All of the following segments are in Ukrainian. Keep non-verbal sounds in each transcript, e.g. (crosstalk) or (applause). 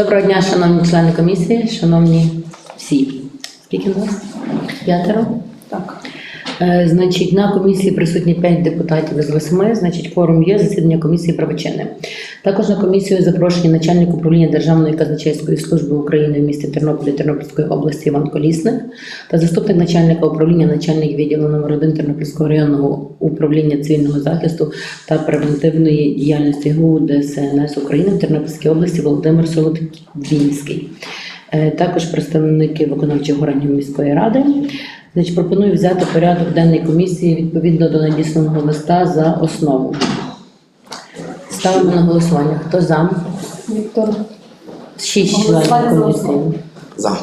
Доброго дня, шановні члени комісії, шановні всі. Скільки нас? П'ятеро? Так. Е, Значить, на комісії присутні 5 депутатів із 8, значить, форум є, засідання комісії правочини. Також на комісію запрошені начальник управління Державної казначейської служби України в місті Тернополі Тернопільської області Іван Колісник та заступник начальника управління, начальник відділу номер 1 Тернопільського районного управління цивільного захисту та превентивної діяльності ГУ ДСНС України в Тернопільській області Володимир Солодвінський. Е, Також представники виконавчих органів міської ради. Значить, пропоную взяти порядок денний комісії відповідно до надісланого листа за основу. Ставимо на голосування. Хто за? Віктор. Шість членів комісії. За.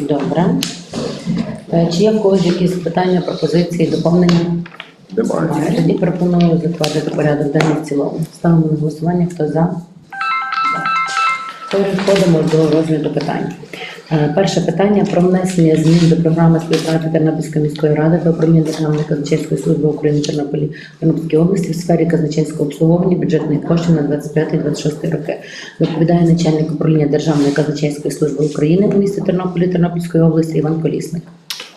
Добре. Е, Чи є в когось якісь питання, пропозиції, доповнення? Немає. Тоді пропоную затвердити порядок денний в цілому. Ставимо на голосування. Хто за? Переходимо до розгляду питань. Е, Перше питання про внесення змін до програми співпраці Тернопільської міської ради та управління Державної казначейської служби України Тернополі Тернопільській області в сфері казначейського обслуговування бюджетних коштів на 25-26 роки. Доповідає начальник управління Державної казначейської служби України у місті Тернополі Тернопільської області Іван Колісник.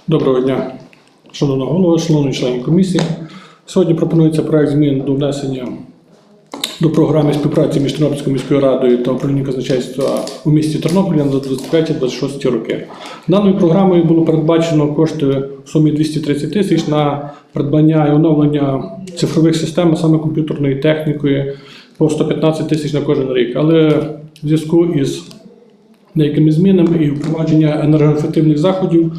Доброго дня, шановна голова, шановні члени комісії. Сьогодні пропонується проект змін до внесення до програми співпраці між Тернопільською міською радою та управлінням казначейства у місті Тернополі на 25-26 роки. Даною програмою було передбачено кошти в сумі 230 тисяч на придбання і оновлення цифрових систем, саме комп'ютерної техніки, по 115 тисяч на кожен рік. Але в зв'язку із деякими змінами і впровадження енергоефективних заходів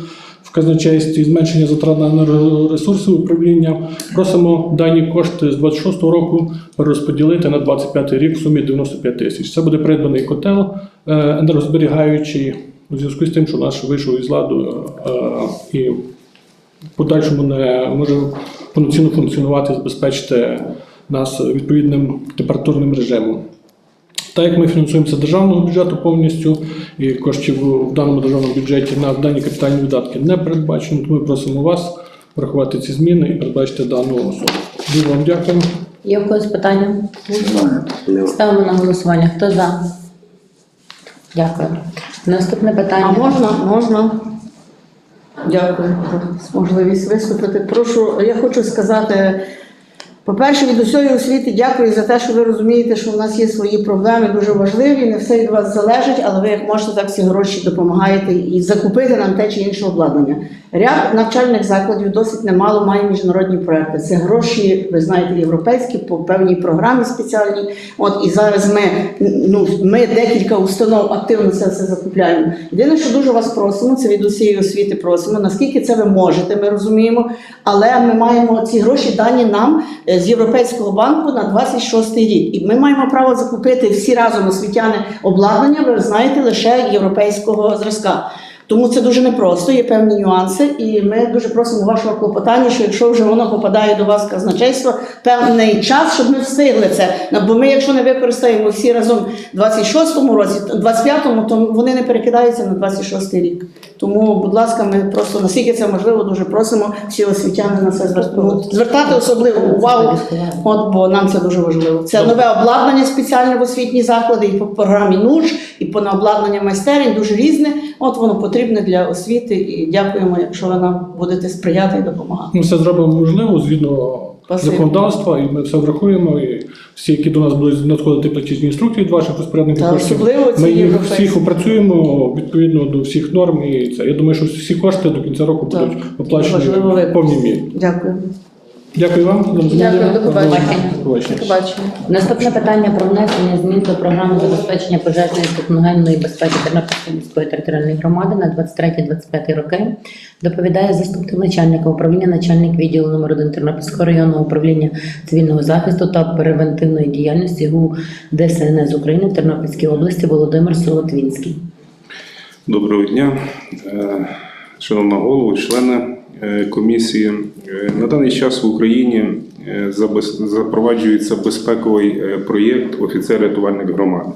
в казначействі, зменшення затрат на енергоресурси управління. Просимо дані кошти з 26 року перерозподілити на 25 рік в сумі 95 тисяч. Це буде придбаний котел е, енергозберігаючий у зв'язку з тим, що наш вийшов із ладу е, і в подальшому не може повноцінно функціонувати, забезпечити нас відповідним температурним режимом. Так як ми фінансуємося державного бюджету повністю, і коштів в даному державному бюджеті на дані капітальні видатки не передбачено, то ми просимо вас врахувати ці зміни і передбачити дану особу. Дуже вам дякую. Є в когось питання? Ставимо на голосування. Хто за? Дякую. Наступне питання. А можна, можна. Дякую за можливість виступити. Прошу, я хочу сказати, по-перше, від усієї освіти дякую за те, що ви розумієте, що в нас є свої проблеми, дуже важливі. Не все від вас залежить, але ви як можете, так ці гроші допомагаєте і закупити нам те чи інше обладнання. Ряд навчальних закладів досить немало має міжнародні проекти. Це гроші, ви знаєте, європейські по певній програмі спеціальній. От і зараз ми ну ми декілька установ активно це все закупляємо. Єдине, що дуже вас просимо, це від усієї освіти просимо. Наскільки це ви можете, ми розуміємо. Але ми маємо ці гроші дані нам е, з Європейського банку на 26 рік. І ми маємо право закупити всі разом освітяни обладнання. Ви знаєте, лише європейського зразка. Тому це дуже непросто, є певні нюанси, і ми дуже просимо вашого клопотання, що якщо вже воно попадає до вас казначейство, певний час, щоб ми встигли це. Бо ми, якщо не використаємо всі разом в 26-му році, 25-му, то вони не перекидаються на 26-й рік. Тому, будь ласка, ми просто наскільки це можливо, дуже просимо всі освітяни на це звертати, ну, звертати особливу увагу. От бо нам це дуже важливо. Це нове обладнання спеціальне в освітні заклади, і по програмі НУШ, і по на обладнання майстерень, дуже різне. От воно потрібне для освіти. І дякуємо, якщо ви нам будете сприяти і допомагати. Ми все зробимо можливо згідно Спасибо. Законодавства, і ми все врахуємо. І всі, які до нас будуть надходити платіжні інструкції від ваших розпорядників Та коштів, особливо ці ми їх європейські. всіх опрацюємо відповідно до всіх норм. І це я думаю, що всі кошти до кінця року Так. будуть оплачені Важливо в повній мірі. Дякую. Дякую вам. Дякую, до побачення. До побачення. Побачимо. Наступне питання про внесення змін до програми забезпечення пожежної техногенної безпеки Тернопільської міської територіальної громади на 23-25 роки. Доповідає заступник начальника управління, начальник відділу номер 1 Тернопільського районного управління цивільного захисту та превентивної діяльності ГУ ДСНС України в Тернопільській області Володимир Солотвінський. Доброго дня, Е, шановна голово, члени е, комісії. Е, На даний час в Україні е, запроваджується безпековий е, проєкт офіцер рятувальник громад.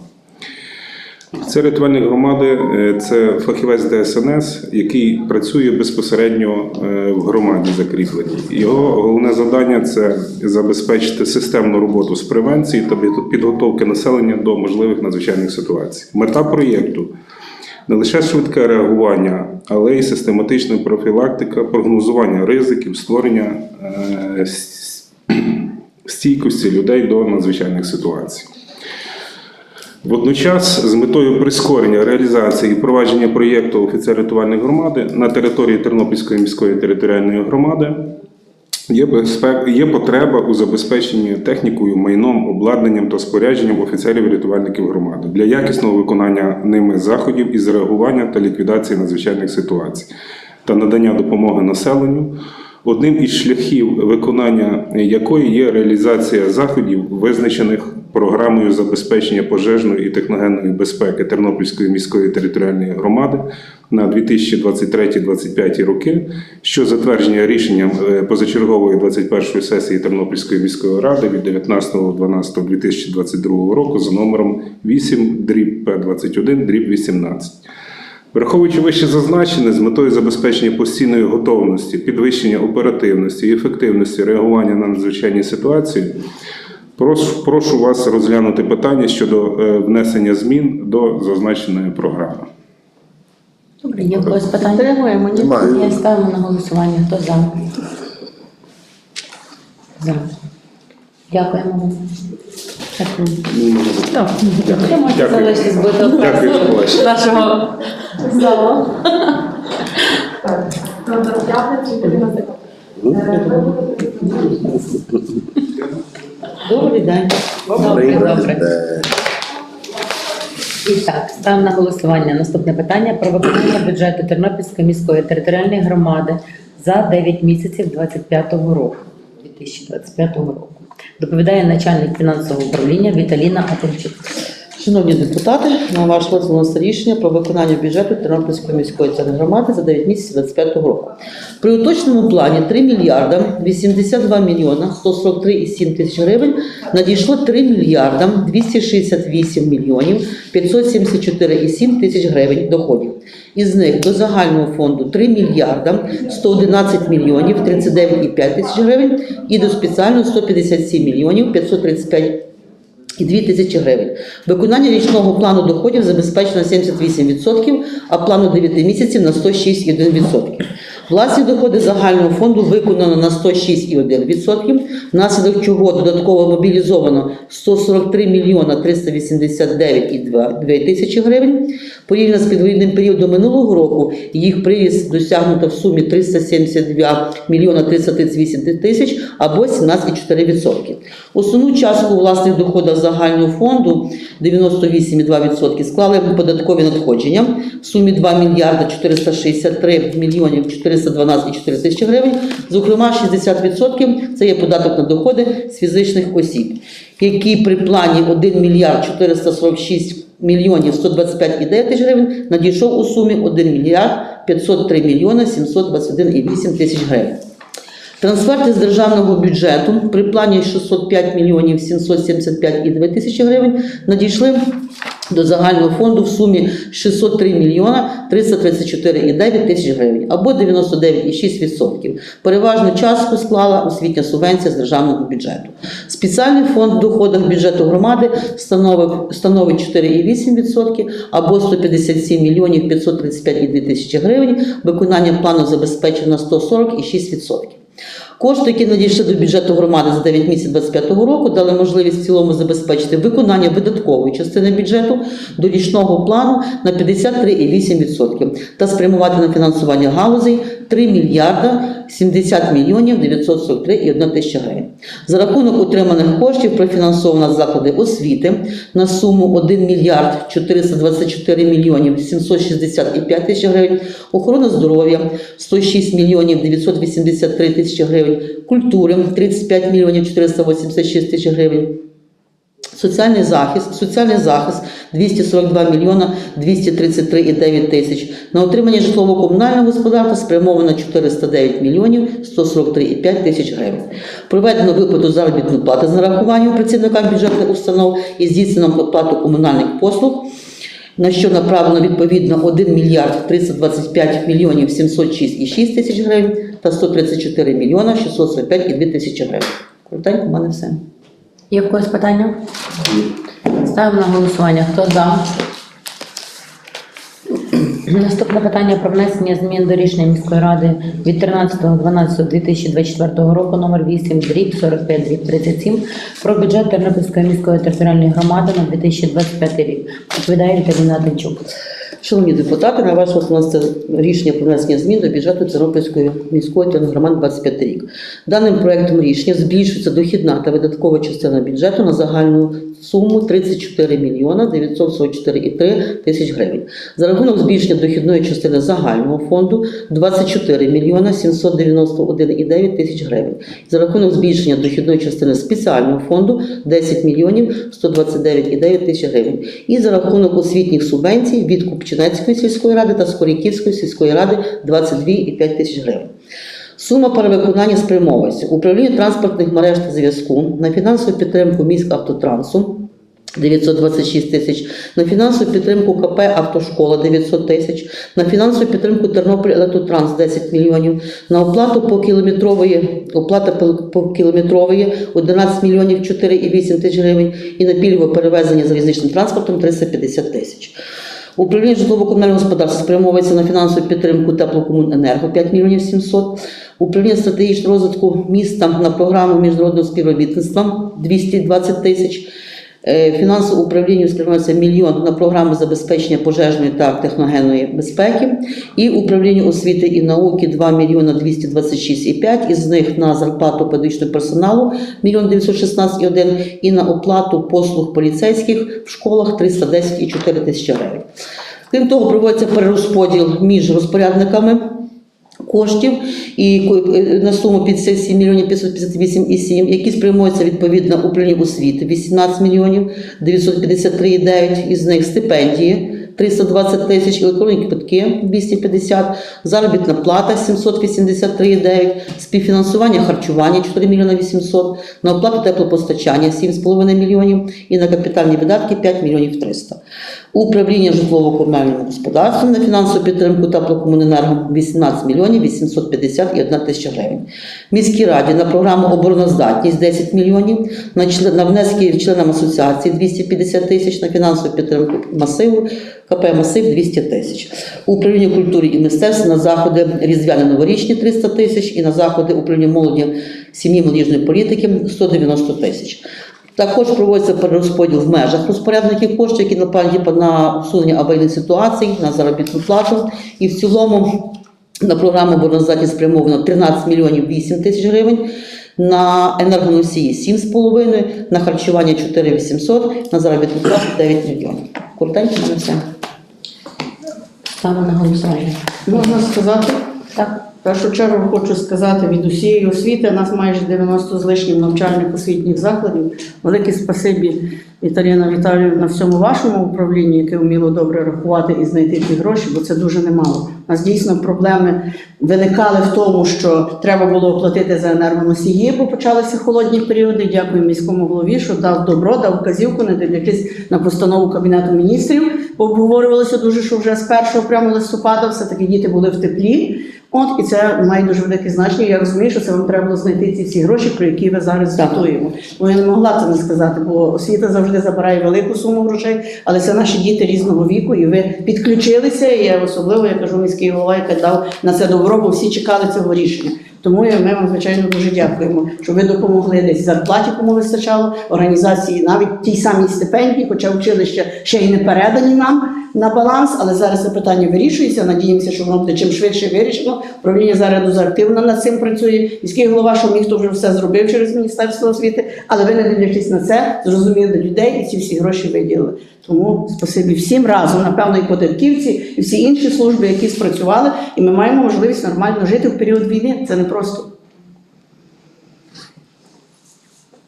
Це рятувальні громади, це фахівець ДСНС, який працює безпосередньо в громаді закріпленій. Його головне завдання це забезпечити системну роботу з превенції та підготовки населення до можливих надзвичайних ситуацій. Мета проєкту не лише швидке реагування, але й систематична профілактика, прогнозування ризиків, створення е, стійкості людей до надзвичайних ситуацій. Водночас, з метою прискорення реалізації і впровадження проєкту офіцер рятувальної громади на території Тернопільської міської територіальної громади є, безпек... є потреба у забезпеченні технікою, майном, обладнанням та спорядженням офіцерів рятувальників громади для якісного виконання ними заходів із реагування та ліквідації надзвичайних ситуацій та надання допомоги населенню. Одним із шляхів виконання якої є реалізація заходів, визначених програмою забезпечення пожежної і техногенної безпеки Тернопільської міської територіальної громади на 2023-2025 роки, що затвердження рішенням е, позачергової 21-ї сесії Тернопільської міської ради від 19.12.2022 року за номером 8 дріб П21 дріб 18. Враховуючи вище зазначене з метою забезпечення постійної готовності, підвищення оперативності і ефективності реагування на надзвичайні ситуації, прошу, вас розглянути питання щодо е, внесення змін до зазначеної програми. Добре, є когось питання? Підтримуємо, ні? Ставимо на голосування. Хто за? За. Дякуємо вам. Так, Дякую. нашого залу. Добрий день. Добре, добре. І так, ставимо на голосування. Наступне питання про виконання бюджету Тернопільської міської територіальної громади за 9 місяців 2025 року. 2025 року. Доповідає начальник фінансового управління Віталіна Атомчук. Шановні депутати, на ваш розгляд рішення про виконання бюджету Тернопільської міської територіальної громади за 9 місяців 2025 року. При уточненому плані 3 мільярда 82 мільйона 143,7 тисяч гривень надійшло 3 мільярда 268 мільйонів 574,7 тисяч гривень доходів. Із них до загального фонду 3 мільярда 111 мільйонів 39,5 тисяч гривень і до спеціального 157 мільйонів 535 і 2 тисячі гривень. Виконання річного плану доходів забезпечено на 78%, а плану 9 місяців на 106,1%. Власні доходи загального фонду виконано на 106,1%, внаслідок чого додатково мобілізовано 143 мільйона 389,2 тисячі гривень. Порівняно з підвідним періодом минулого року їх приріст досягнуто в сумі 372 мільйона 338 тисяч або 17,4%. Основну частку власних доходах загального фонду 98,2% склали податкові надходження в сумі 2 мільярда 463 мільйонів 412,4 тисячі гривень. Зокрема, 60% це є податок на доходи з фізичних осіб, який при плані 1 мільярд 446 мільйонів 125,9 тисяч гривень надійшов у сумі 1 мільярд 503 мільйони 721,8 тисяч гривень. Трансферти з державного бюджету при плані 605 мільйонів 775,2 тисячі гривень надійшли до загального фонду в сумі 603 мільйона 334,9 тисяч гривень або 99,6%. Переважну частку склала освітня субвенція з державного бюджету. Спеціальний фонд в доходах бюджету громади становить 4,8% або 157 мільйонів 535,2 тисячі гривень. Виконання плану забезпечено на 140,6%. Кошти, які надійшли до бюджету громади за 9 місяців 2025 року, дали можливість в цілому забезпечити виконання видаткової частини бюджету до річного плану на 53,8% та спрямувати на фінансування галузей 3 мільярда 70 мільйонів 943,1 тисяча гривень. За рахунок отриманих коштів профінансовано заклади освіти на суму 1 мільярд 424 мільйонів 765 тисяч гривень, охорона здоров'я 106 мільйонів 983 тисячі гривень, культури 35 мільйонів 486 тисяч гривень. Соціальний захист, соціальний захист 242 мільйона 233,9 тисяч. На отримання житлово-комунального господарства спрямовано 409 мільйонів 143,5 тисяч гривень. Проведено виплату заробітної плати з нарахуванням працівникам бюджетних установ і здійснено оплату комунальних послуг на що направлено відповідно 1 мільярд 325 мільйонів 706,6 тисяч гривень та 134 мільйона 645,2 тисячі гривень. Коротенько, в мене все. Є в когось питання? Ставимо на голосування. Хто за? Наступне питання про внесення змін до рішення міської ради від 13.12.2024 року номер 8 дріб 45 дріб 37 про бюджет Тернопільської міської територіальної громади на 2025 рік. Відповідає Віталіна Тимчук. Шановні депутати, на ваш розгляд вноситься рішення про внесення змін до бюджету Тернопільської міської територіальної 25 рік. Даним проектом рішення збільшується дохідна та видаткова частина бюджету на загальну суму 34 мільйона 944,3 тисяч гривень. За рахунок збільшення дохідної частини загального фонду 24 мільйона 791,9 тисяч гривень. За рахунок збільшення дохідної частини спеціального фонду 10 мільйонів 129,9 тисяч гривень. І за рахунок освітніх субвенцій від Купчинецької сільської ради та Скоріківської сільської ради 22,5 тисяч гривень. Сума перевиконання спрямовується управління транспортних мереж та зв'язку на фінансову підтримку міськавтотрансу 926 тисяч, на фінансову підтримку КП Автошкола 900 тисяч, на фінансову підтримку Тернопіль Електротранс 10 мільйонів, на оплату по кілометрової, оплата по кілометрової 11 мільйонів 4,8 тисяч гривень і на пільгове перевезення залізничним транспортом 350 тисяч. Управління житлово-комунального господарства спрямовується на фінансову підтримку теплокомуненерго 5 мільйонів 700. Управління стратегічного розвитку міста на програму міжнародного співробітництва 220 тисяч. Е, Фінансове управління спрямується мільйон на програму забезпечення пожежної та техногенної безпеки. І управління освіти і науки 2 мільйона 226,5, із них на зарплату педагогічного персоналу 1 916,1 і на оплату послуг поліцейських в школах 310,4 тисячі гривень. Крім того, проводиться перерозподіл між розпорядниками коштів і е, на суму 57 мільйонів 558,7, які спрямуються відповідно управління освіти 18 мільйонів 953,9, із них стипендії 320 тисяч, електронні квитки 250, заробітна плата 783,9, співфінансування харчування 4 мільйони 800, на оплату теплопостачання 7,5 мільйонів і на капітальні видатки 5 мільйонів 300. Управління житлово-комунальним господарством на фінансову підтримку теплокомуненерго 18 мільйонів 851 тисяча гривень. Міській раді на програму обороноздатність 10 мільйонів, на, член, на внески членам асоціації 250 тисяч, на фінансову підтримку масиву КП Масив 200 тисяч. Управління культури і мистецтв на заходи різдвяно-новорічні 300 тисяч і на заходи управління молоді сім'ї молодіжної політики 190 тисяч. Також проводиться перерозподіл в межах розпорядників коштів, які направлені на усунення аварійних ситуацій, на заробітну плату. І в цілому на програму обороноздатність спрямовано 13 мільйонів 8 тисяч гривень, на енергоносії 7,5, на харчування 4 800, на заробітну плату 9 мільйонів. Коротенько мене все. Ставимо на голосування. Можна сказати? Так. Першу чергу хочу сказати від усієї освіти, нас майже 90 з лишнім навчальних освітніх закладів. Велике спасибі Віталіна Віталіївна всьому вашому управлінні, яке вміло добре рахувати і знайти ці гроші, бо це дуже немало. У нас дійсно проблеми виникали в тому, що треба було оплатити за енергоносії, бо почалися холодні періоди. Дякую міському голові, що дав добро, дав вказівку, не дивлячись на постанову Кабінету міністрів. Обговорювалося дуже, що вже з 1 прямо листопада все-таки діти були в теплі. От і це має дуже велике значення. Я розумію, що це вам треба було знайти ці всі гроші, про які ви зараз Так. звітуємо. Бо я не могла це не сказати, бо освіта завжди забирає велику суму грошей, але це наші діти різного віку, і ви підключилися. І я особливо я кажу міський голова, який дав на це добро, бо всі чекали цього рішення. Тому ми вам звичайно дуже дякуємо, що ви допомогли десь зарплаті, кому вистачало, організації, навіть тій самій стипендії, хоча училища ще й не передані нам на баланс, але зараз це питання вирішується. Надіємося, що воно буде чим швидше вирішено. Управління зараз дуже активно над цим працює. Міський голова, що міг, то вже все зробив через Міністерство освіти, але ви не дивлячись на це, зрозуміли людей і ці всі гроші виділили. Тому спасибі всім разом, напевно, і податківці, і всі інші служби, які спрацювали, і ми маємо можливість нормально жити в період війни. Це не просто.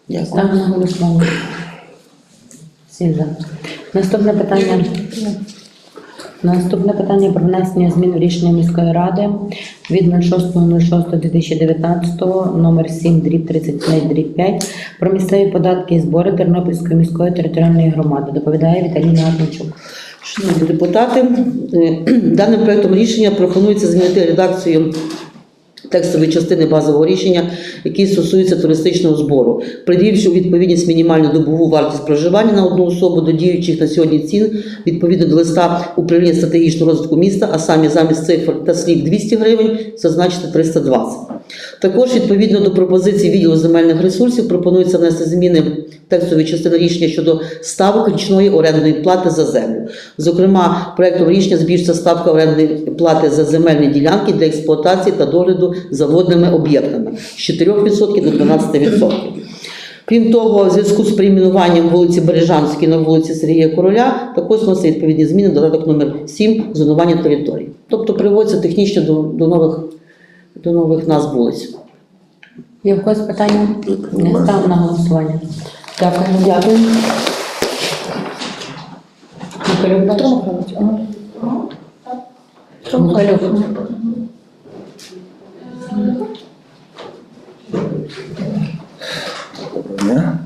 Дякую. Ставимо на голосування. Всі за. Наступне питання. Наступне питання про внесення змін в рішення міської ради від 06.06.2019 номер 7 дріб 35 дріб 5 про місцеві податки і збори Тернопільської міської територіальної громади. Доповідає Віталіна Атманчук. Шановні депутати, е, (clears throat) даним проектом рішення пропонується змінити редакцію текстової частини базового рішення, який стосується туристичного збору, приділивши у відповідність мінімальну добову вартість проживання на одну особу до діючих на сьогодні цін відповідно до листа управління стратегічного розвитку міста, а самі замість цифр та слів 200 гривень зазначити 320. Також відповідно до пропозицій відділу земельних ресурсів пропонується внести зміни текстові частини рішення щодо ставок річної орендної плати за землю. Зокрема, проектом рішення збільшиться ставка орендної плати за земельні ділянки для експлуатації та догляду за водними об'єктами з 4% до 12%. Крім того, в зв'язку з перейменуванням вулиці Бережанській на вулиці Сергія Короля також вносить відповідні зміни додаток номер 7 зонування території. Тобто приводиться технічно до, до нових до нових назв вулиць. Є в когось питання? Не ставимо на голосування. Дякую. Дякую. Михайлюк далі. Михайлюк.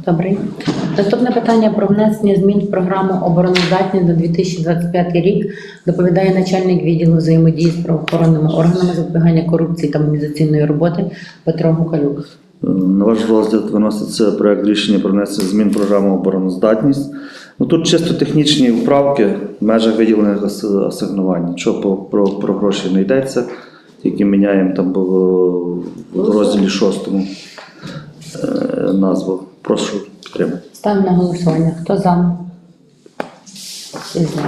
Добрий. Наступне питання про внесення змін в програму обороноздатність на 2025 рік доповідає начальник відділу взаємодії з правоохоронними органами запобігання корупції та мобілізаційної роботи Петро Гукалюк. На ваш розгляд виноситься проект рішення про внесення змін в програму обороноздатність. Ну тут чисто технічні вправки в межах виділених асигнувань. Нічого по- про, про гроші не йдеться, тільки міняємо там було в розділі шостому е, назву. Прошу підтримати. Ставимо на голосування. Хто за? Всі за.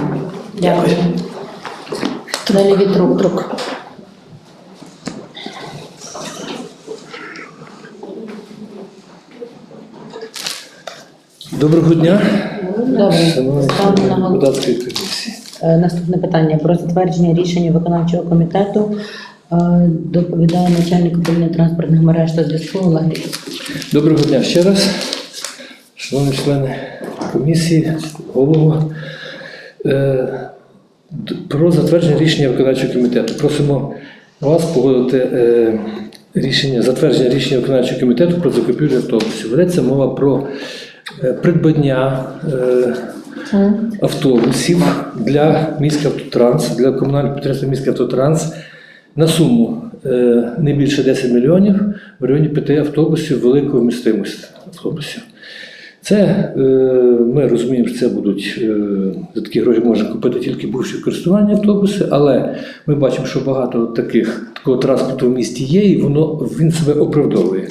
Дякую. Далі від рук. рук. Доброго дня. Добре. Шановні на голосування. комісії. Е, Наступне питання про затвердження рішення виконавчого комітету. Е, Доповідає начальник управління транспортних мереж та зв'язку Олег. Доброго дня ще раз. Шановні члени комісії, голову. Е, Про затвердження рішення виконавчого комітету. Просимо вас погодити е, рішення, затвердження рішення виконавчого комітету про закупівлю автобусів. Ведеться мова про е, придбання автобусів для міськавтотранс, для комунального підприємства міськавтотранс на суму не більше 10 мільйонів в районі 5 автобусів великої вмістимості автобусів. Це е, ми розуміємо, що це будуть е, за такі гроші можна купити тільки бувші користування автобуси, але ми бачимо, що багато таких такого транспорту в місті є, і воно він себе оправдовує.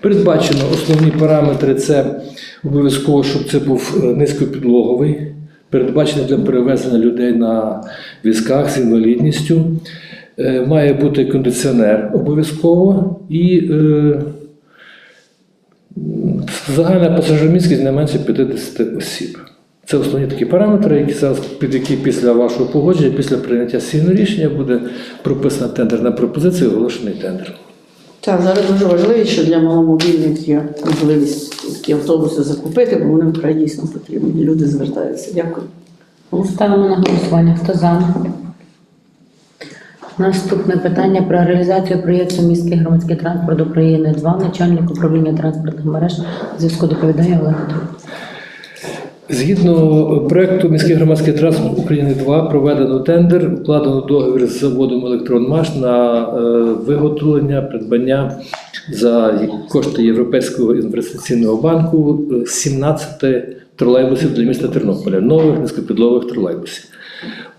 Передбачено основні параметри це обов'язково, щоб це був е, низькопідлоговий, передбачено для перевезення людей на візках з інвалідністю. Має бути кондиціонер обов'язково і Загальна пасажирміськість не менше 50 осіб. Це основні такі параметри, які зараз, під які після вашого погодження, після прийняття сильного рішення буде прописана тендерна пропозиція, і оголошений тендер. Так, зараз дуже важливо, що для маломобільних є можливість такі автобуси закупити, бо вони вкрай дійсно потрібні. Люди звертаються. Дякую. Ставимо на голосування. Хто за? Наступне питання про реалізацію проєкту міський громадський транспорт України 2 начальник управління транспортних мереж зв'язку доповідає Олег. Згідно проекту міський громадський транспорт України 2 проведено тендер, укладено договір з заводом «Електронмаш» на е, виготовлення, придбання за кошти Європейського інвестиційного банку е, 17 тролейбусів для міста Тернополя, нових низькопідлових тролейбусів.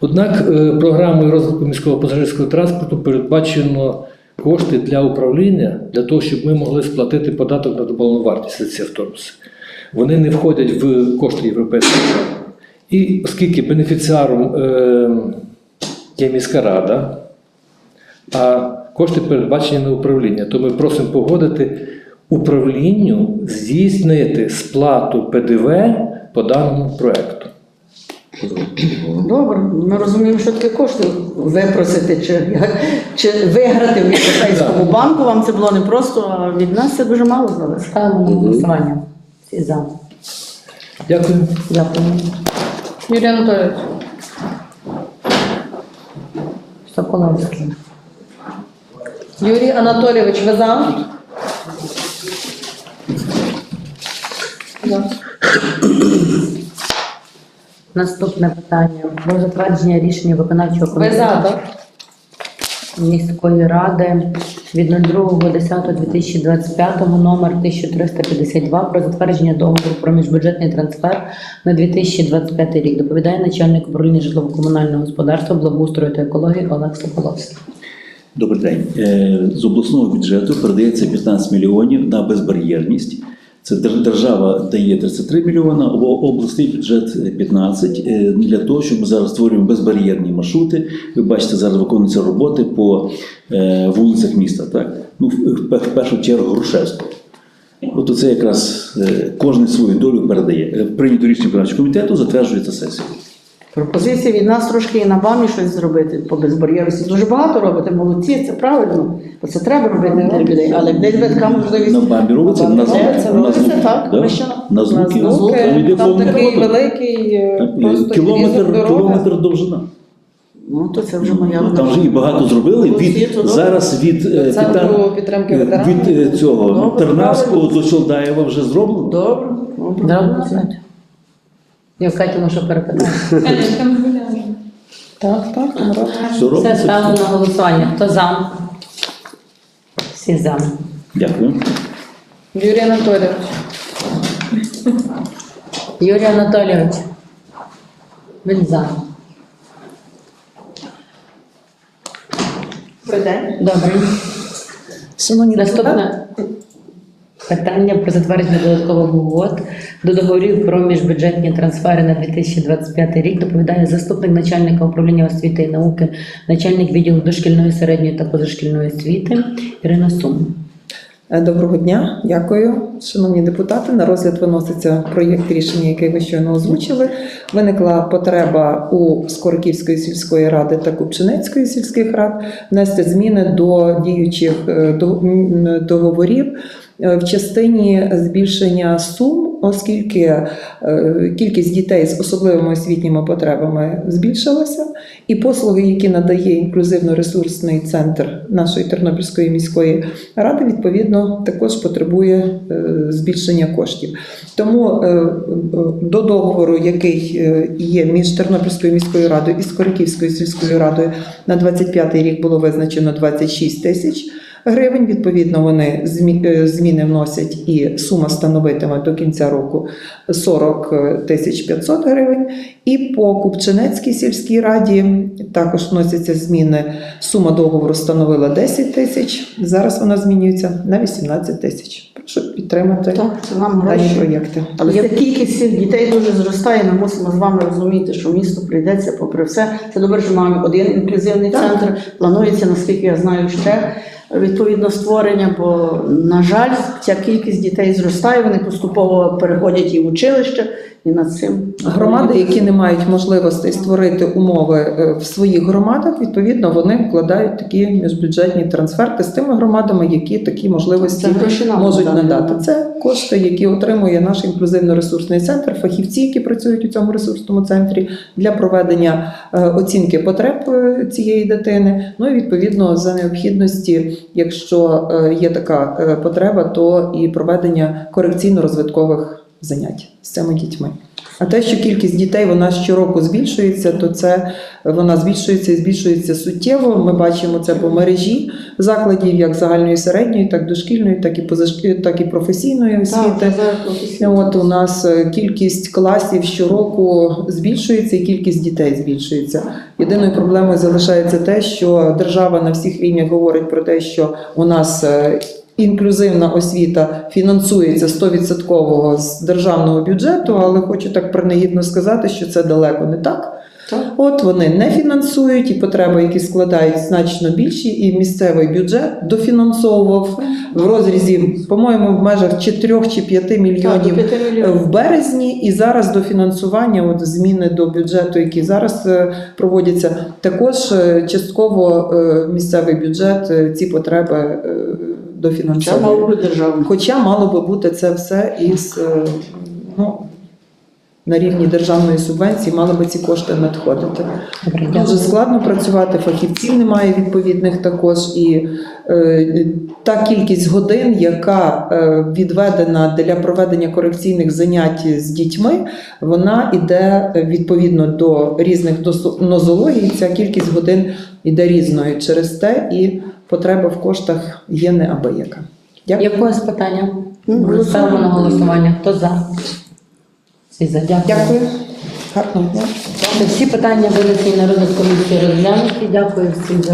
Однак е, програмою розвитку міського пасажирського транспорту передбачено кошти для управління для того, щоб ми могли сплатити податок на добавлену вартість за ці автобуси. Вони не входять в кошти європейського банку. І оскільки бенефіціаром е, є міська рада, а кошти передбачені на управління, то ми просимо погодити управлінню здійснити сплату ПДВ по даному проекту. Добре, ми розуміємо, що таке кошти випросити чи, як- чи виграти в європейському банку. Вам це було непросто, а від нас це дуже мало залежить. Ставимо на голосування. Всі за. Дякую. Дякую. Юрій Анатолійович. Соколовський. Юрій Анатолійович, ви за? За. (clears throat) Наступне питання про затвердження рішення виконавчого Ви комітету так? міської ради від 02.10.2025 номер 1352 про затвердження договору про міжбюджетний трансфер на 2025 рік. Доповідає начальник управління житлово-комунального господарства, благоустрою та екології Олег Соколовський. Добрий день. Е, З обласного бюджету передається 15 мільйонів на безбар'єрність. Це дер- держава дає 33 мільйона, обласний бюджет 15 е, для того, щоб ми зараз створюємо безбар'єрні маршрути. Ви бачите, зараз виконуються роботи по е, вулицях міста. Так? Ну, в, в пер- в першу чергу Грушевського. От це якраз е, кожен свою долю передає. Е, Прийнято рішення виконавчого комітету, затверджується сесією. Пропозиція від нас трошки і на вамі щось зробити по безбар'єрності. Дуже багато робите, молодці, це правильно, бо це треба робити для людей. Але десь би така можливість. На бамбі робиться, на звуки. Робиться, робиться, так. да. Ми ще На звуки. На звуки, Там йде там такий великий е, Так, Кілометр, кілометр довжина. Ну, то це вже моя. Ну, Там вже і багато зробили. Від, зараз від, е, Центру підтримки е, від цього Добре, Тернавського правильно. до Чолдаєва вже зроблено. Добре, добре. Я в Каті можу перепитати. Так, так, там. Все ставимо на голосування. Хто за? Всі за. Дякую. Юрій Анатолійович. Юрій Анатолійович. Він за. Добре. Шановні Наступне питання про затвердження додаткових угод до договорів про міжбюджетні трансфери на 2025 рік доповідає заступник начальника управління освіти і науки, начальник відділу дошкільної середньої та позашкільної освіти Ірина Сум. Е, Доброго дня, дякую. Шановні депутати, на розгляд виноситься проєкт рішення, який ви щойно озвучили. Виникла потреба у Скориківської сільської ради та Купчинецької сільських рад внести зміни до діючих е, договорів в частині збільшення сум, оскільки е, кількість дітей з особливими освітніми потребами збільшилася, і послуги, які надає інклюзивно-ресурсний центр нашої Тернопільської міської ради, відповідно, також потребує е, збільшення коштів. Тому е, е, до договору, який е, є між Тернопільською міською радою і Скориківською сільською радою на 25 рік було визначено 26 тисяч. Гривень, відповідно, вони змі- е, зміни вносять і сума становитиме до кінця року 40 тисяч 500 гривень. І по Купчинецькій сільській раді також вносяться зміни. Сума договору становила 10 тисяч. Зараз вона змінюється на 18 тисяч. Прошу підтримати Так, це нам дані гроші. проєкти. Але ця кількість цих дітей дуже зростає. Ми мусимо з вами розуміти, що місто прийдеться попри все. Це добре, що маємо один інклюзивний Так. центр. Планується, наскільки я знаю, ще відповідно створення. Бо, на жаль, ця кількість дітей зростає. Вони поступово переходять і в училище, і над цим Громади, які не мають можливостей створити умови е, в своїх громадах, відповідно, вони вкладають такі міжбюджетні трансферти з тими громадами, які такі можливості Це можуть надати. Це кошти, які отримує наш інклюзивно-ресурсний центр, фахівці, які працюють у цьому ресурсному центрі для проведення е, оцінки потреб е, цієї дитини. Ну і відповідно за необхідності, якщо є така потреба, то і проведення корекційно-розвиткових занять з цими дітьми. А те, що кількість дітей вона щороку збільшується, то це вона збільшується і збільшується суттєво. Ми бачимо це по мережі закладів, як загальної середньої, так дошкільної, так і позашкільної, так і професійної освіти. Так. От у нас е, кількість класів щороку збільшується і кількість дітей збільшується. Єдиною проблемою залишається те, що держава на всіх рівнях говорить про те, що у нас е, інклюзивна освіта фінансується 100% з державного бюджету, але хочу так принагідно сказати, що це далеко не так. Так. От вони не фінансують і потреби, які складають значно більші, і місцевий бюджет дофінансовував в розрізі, по-моєму, в межах 4 чи 5 Так, мільйонів 5 мільйонів. в березні, і зараз до фінансування, от зміни до бюджету, які зараз е, проводяться, також е, частково е, місцевий бюджет ці потреби е, Це мав дофінансовує. бути державний. Хоча мало би бути це все із е, ну, на рівні державної субвенції мали би ці кошти надходити. Добре, Дуже складно працювати, фахівців немає відповідних також, і е, та кількість годин, яка е, відведена для проведення корекційних занять з дітьми, вона йде е, відповідно до різних нозологій. Ця кількість годин йде різною. Через те і потреба в коштах є неабияка. Дякую. Якогось питання? Ну, Ставимо на голосування. Хто за? Всі за. Дякую. Дякую. Гарного дня. Всі питання винесені на розгляд комісії розглянуті. Дякую всім за